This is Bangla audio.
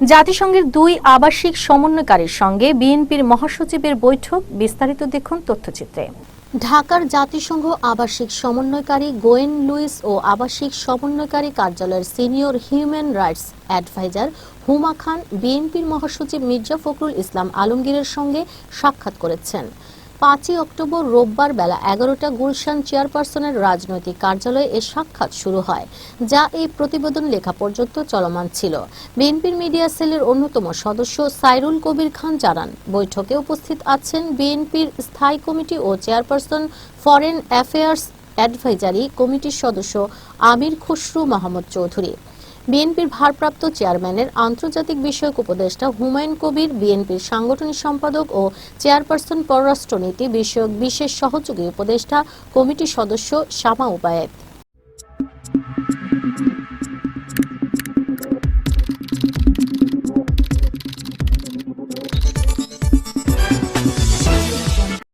জাতিসংঘের দুই আবাসিক সমন্বয়কারীর সঙ্গে বিএনপির মহাসচিবের বৈঠক, বিস্তারিত দেখুন তথ্যচিত্রে। ঢাকার জাতিসংঘ আবাসিক সমন্বয়কারী গোয়েন লুইস ও আবাসিক সমন্বয়কারী কার্যালয়ের senior human rights adviser Huma Khan বিএনপির মহাসচিব মির্জা ফখরুল ইসলাম আলমগীরের সঙ্গে সাক্ষাৎ করেছেন। পাঁচই অক্টোবর রোববার বেলা এগারোটা গুলশান চেয়ারপারসনের রাজনৈতিক কার্যালয়ে এ সাক্ষাৎ শুরু হয়, যা এই প্রতিবেদন লেখা পর্যন্ত চলমান ছিল। বিএনপির মিডিয়া সেলের অন্যতম সদস্য সাইরুল কবির খান জানান, বৈঠকে উপস্থিত আছেন বিএনপির স্থায়ী কমিটি ও চেয়ারপারসন ফরেন অ্যাফেয়ার্স অ্যাডভাইজারি কমিটির সদস্য আমির খসরু মাহমুদ চৌধুরী। বিএনপির ভারপ্রাপ্ত চেয়ারম্যানের আন্তর্জাতিক বিষয়ক উপদেষ্টা হুমায়ুন কবির, বিএনপির সাংগঠনিক সম্পাদক ও চেয়ারপারসন পররাষ্ট্রনীতি বিষয়ক বিশেষ সহযোগী উপদেষ্টা কমিটির সদস্য শামা উপায়েত